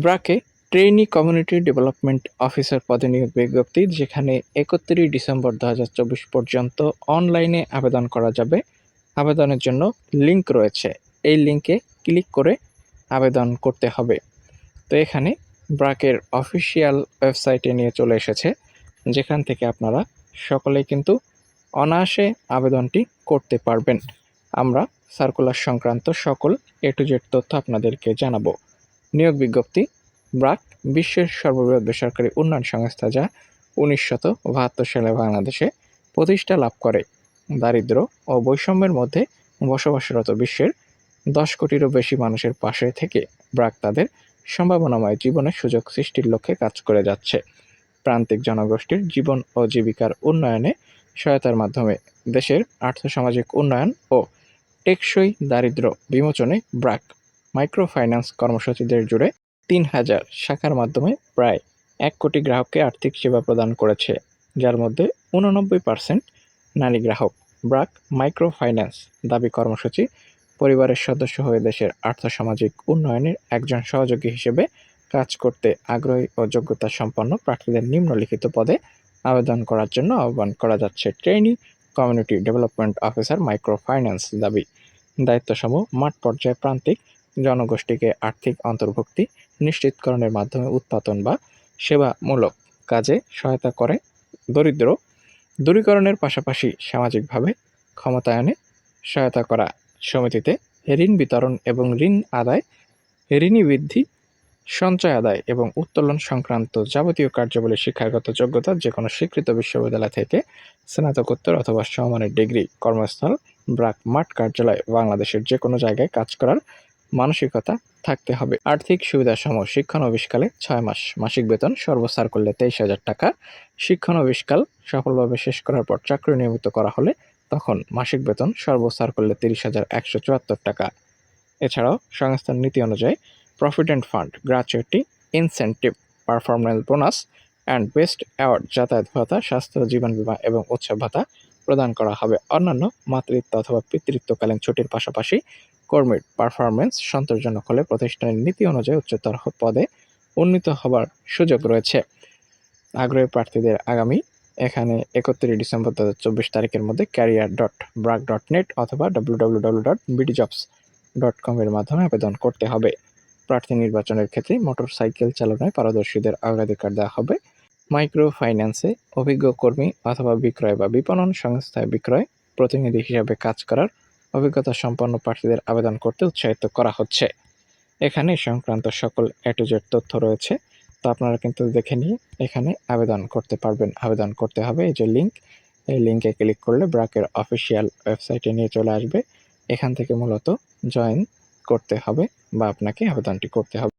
ব্রাকে trainee community development officer পদে নিয়োগ বিজ্ঞপ্তি, যেখানে একত্রিশ ডিসেম্বর দু হাজার চব্বিশ পর্যন্ত অনলাইনে আবেদন করা যাবে। আবেদনের জন্য লিংক রয়েছে। এই লিঙ্কে ক্লিক করে আবেদন করতে হবে। তো এখানে ব্রাকের অফিসিয়াল ওয়েবসাইটে নিয়ে চলে এসেছে, যেখান থেকে আপনারা সকলে কিন্তু অনায়াসে আবেদনটি করতে পারবেন। আমরা সার্কুলার সংক্রান্ত সকল এ টু জেড তথ্য আপনাদেরকে জানাব। নিয়োগ বিজ্ঞপ্তি, ব্রাক, বিশ্বের সর্ববৃহৎ বেসরকারি উন্নয়ন সংস্থা যা উনিশশত বাহাত্তর সালে বাংলাদেশে প্রতিষ্ঠা লাভ করে। দারিদ্র ও বৈষম্যের মধ্যে বসবাসরত বিশ্বের দশ কোটিরও বেশি মানুষের পাশে থেকে ব্রাক তাদের সম্ভাবনাময় জীবনের সুযোগ সৃষ্টির লক্ষ্যে কাজ করে যাচ্ছে। প্রান্তিক জনগোষ্ঠীর জীবন ও জীবিকার উন্নয়নে সহায়তার মাধ্যমে দেশের আর্থসামাজিক উন্নয়ন ও টেকসই দারিদ্র্য বিমোচনে ব্রাক মাইক্রো ফাইন্যান্স কর্মসূচিদের জুড়ে তিন হাজার শাখার মাধ্যমে প্রায় এক কোটি গ্রাহককে আর্থিক সেবা প্রদান করেছে, যার মধ্যে উননব্বই পার্সেন্ট নারী গ্রাহক। ব্রাক মাইক্রো ফাইন্যান্স দাবি কর্মসূচি পরিবারের সদস্য হয়ে দেশের আর্থসামাজিক উন্নয়নের একজন সহযোগী হিসেবে কাজ করতে আগ্রহী ও যোগ্যতা সম্পন্ন প্রার্থীদের নিম্নলিখিত পদে আবেদন করার জন্য আহ্বান করা যাচ্ছে trainee community development officer microfinance দাবি। দায়িত্বসমূহ মাঠ পর্যায়ে প্রান্তিক জনগোষ্ঠীকে আর্থিক অন্তর্ভুক্তি নিশ্চিতকরণের মাধ্যমে উৎপাদন বা সেবামূলক কাজে সহায়তা করে দরিদ্র দূরীকরণের পাশাপাশি সামাজিকভাবে ক্ষমতায়নে সহায়তা করা সমিতিতে ঋণ বিতরণ এবং ঋণ আদায়, ঋণী বৃদ্ধি, সঞ্চয় আদায় এবং উত্তোলন সংক্রান্ত যাবতীয় কার্যাবলী শিক্ষাগত যোগ্যতা যে কোনো স্বীকৃত বিশ্ববিদ্যালয় থেকে স্নাতকোত্তর অথবা সমমানের ডিগ্রি কর্মস্থল ব্রাক মাঠ কার্যালয় বাংলাদেশের যে কোনো জায়গায় কাজ করার মানসিকতা থাকতে হবে। আর্থিক সুবিধাসমূহ শিক্ষানবিশকালে ছয় মাস। মাসিক বেতন সর্বসার করলে তেইশ হাজার টাকা। শিক্ষণ শিক্ষানবিশকাল সফলভাবে শেষ করার পর চাকরি নিয়মিত করা হলে তখন মাসিক বেতন সর্বসার করলে তিরিশ হাজার একশো চুয়াত্তর টাকা। এছাড়াও সংস্থার নীতি অনুযায়ী provident fund gratuity incentive performance bonus and best award যাতায়াত ভাতা, স্বাস্থ্য, জীবন বীমা এবং উৎসব ভাতা প্রদান করা হবে। অন্যান্য মাতৃত্ব অথবা পিতৃত্বকালীন ছুটির পাশাপাশি কর্মীর পারফরমেন্স সন্তোষজনক হলে প্রতিষ্ঠানের নীতি অনুযায়ী উচ্চতর পদে উন্নীত হবার সুযোগ রয়েছে। আগ্রহী প্রার্থীদের আগামী এখানে একত্রিশ ডিসেম্বর দু চব্বিশ তারিখের মধ্যে career dot BRAC dot net অথবা W W W dot BD jobs dot কমের মাধ্যমে আবেদন করতে হবে। প্রার্থী নির্বাচনের ক্ষেত্রে মোটরসাইকেল চালনায় পারদর্শীদের অগ্রাধিকার দেওয়া হবে। মাইক্রো ফাইন্যান্সে অভিজ্ঞ কর্মী অথবা বিক্রয় বা বিপণন সংস্থায় বিক্রয় প্রতিনিধি হিসাবে কাজ করার অভিজ্ঞতা সম্পন্ন প্রার্থীদের আবেদন করতে উৎসাহিত করা হচ্ছে। এখানে সংক্রান্ত সকল অ্যাটোজেট তথ্য রয়েছে, তো আপনারা কিন্তু দেখে নিয়ে এখানে আবেদন করতে পারবেন। আবেদন করতে হবে এই যে লিঙ্ক এই লিঙ্কে ক্লিক করলে ব্রাকের অফিসিয়াল ওয়েবসাইটে নিয়ে চলে আসবে। এখান থেকে মূলত জয়েন করতে হবে বা আপনাকে আবেদনটি করতে হবে।